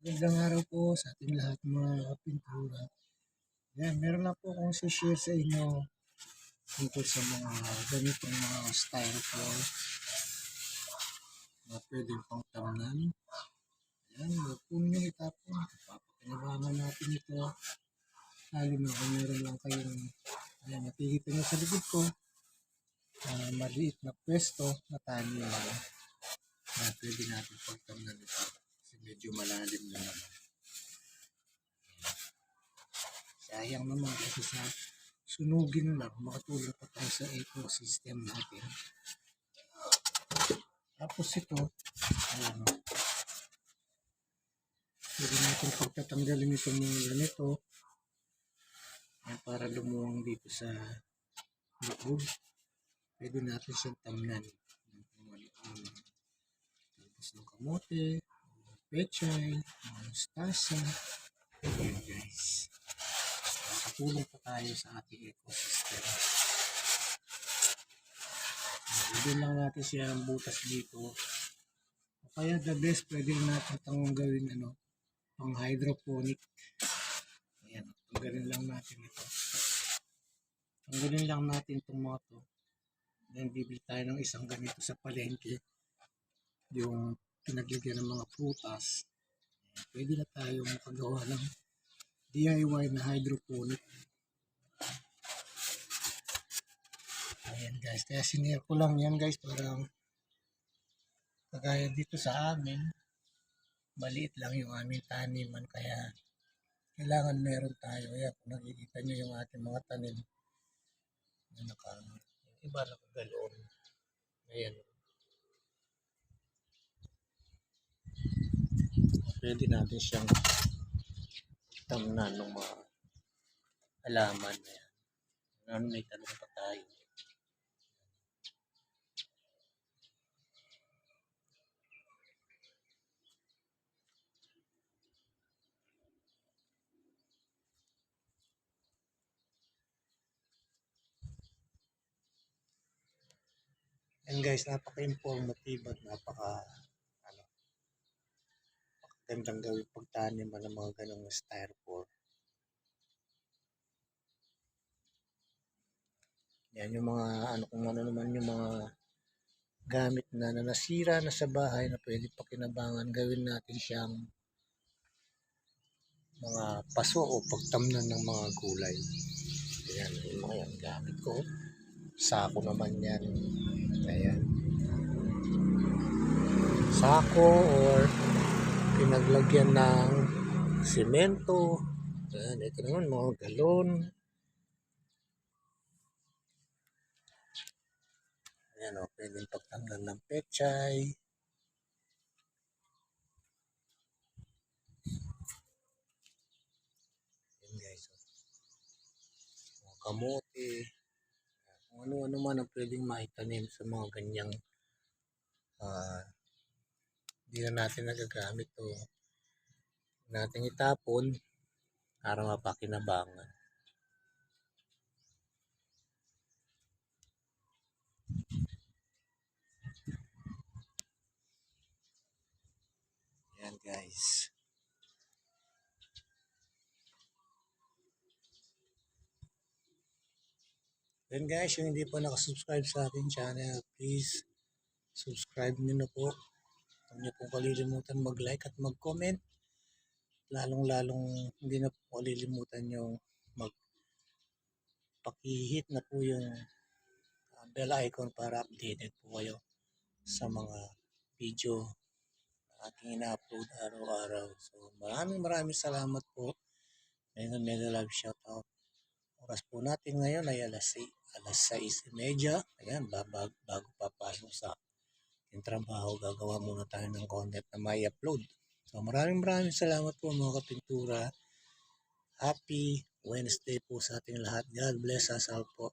Magandang araw po sa ating lahat mga kapintura. Yan, meron lang po akong share sa inyo tungkol sa mga ganitong mga styrofoam na pwedeng pang tamnan. Yan, huwag po nyo itapon. Papakinabangan natin ito. Lalo na kung meron lang kayong ayan, nakikita nyo sa likod ko ah, maliit na pwesto na tani lang na pwede natin pagtamnan ito kasi medyo malalim na naman. Sayang naman kasi sa sunugin lang, makatulong pa tayo sa ecosystem natin. Tapos ito, ayan, pwede natin pagtatanggalin itong mga ganito para lumuwang dito sa likod. Pwede natin siyang tamnan. Tapos ng kamote, pechay, mustasa. Ayan guys. Nakatulong pa tayo sa ating ecosystem. Pwede lang natin siya ng butas dito. O kaya the best, pwede natin itong gawin ano, pang hydroponic. Ayan, tanggalin lang natin ito. Tanggalin lang natin itong mga to. Then bibili tayo ng isang ganito sa palengke. Yung pinaglagyan ng mga prutas. Ayan, Pwede na tayo makagawa ng DIY na hydroponic. Ayan guys, kaya sinare ko lang yan guys para kagaya dito sa amin, maliit lang yung aming taniman kaya kailangan meron tayo. Ayan, kung nakikita nyo yung ating mga tanim na naka, yung iba nakagaloon. Ayan. Pwede natin siyang tamnan ng mga halaman na yan. Ano may tanong pa tayo. And guys, napaka-informative at napaka napakagandang gawin pagtaniman ng mga ganong styrofoam. Yan yung mga ano kung ano naman yung mga gamit na, na nasira na sa bahay na pwede pakinabangan gawin natin siyang mga paso o pagtamnan ng mga gulay. Ayan, yung mga yan gamit ko. Sako naman yan. Ayan. Sako or pinaglagyan ng simento. Ayan, ito naman mga galon. Ayan o, pwedeng pagtanggal ng pechay. Ayan guys. O. Mga kamote. Kung ano-ano man ang pwedeng maitanim sa mga ganyang ah hindi na natin nagagamit o natin itapon para mapakinabangan. Yan guys. Then guys, yung hindi pa nakasubscribe sa akin channel, please subscribe nyo na po. Huwag nyo pong kalilimutan mag-like at mag-comment. Lalong-lalong hindi na po kalilimutan yung mag pakihit na po yung uh, bell icon para updated po kayo sa mga video na ating ina-upload araw-araw. So maraming maraming salamat po. Mega mega love shoutout. Oras po natin ngayon ay alas 6, alas 6.30. Ayan, bago, bago papasok sa yung trabaho, gagawa muna tayo ng content na may upload. So maraming maraming salamat po mga kapintura. Happy Wednesday po sa ating lahat. God bless us all po.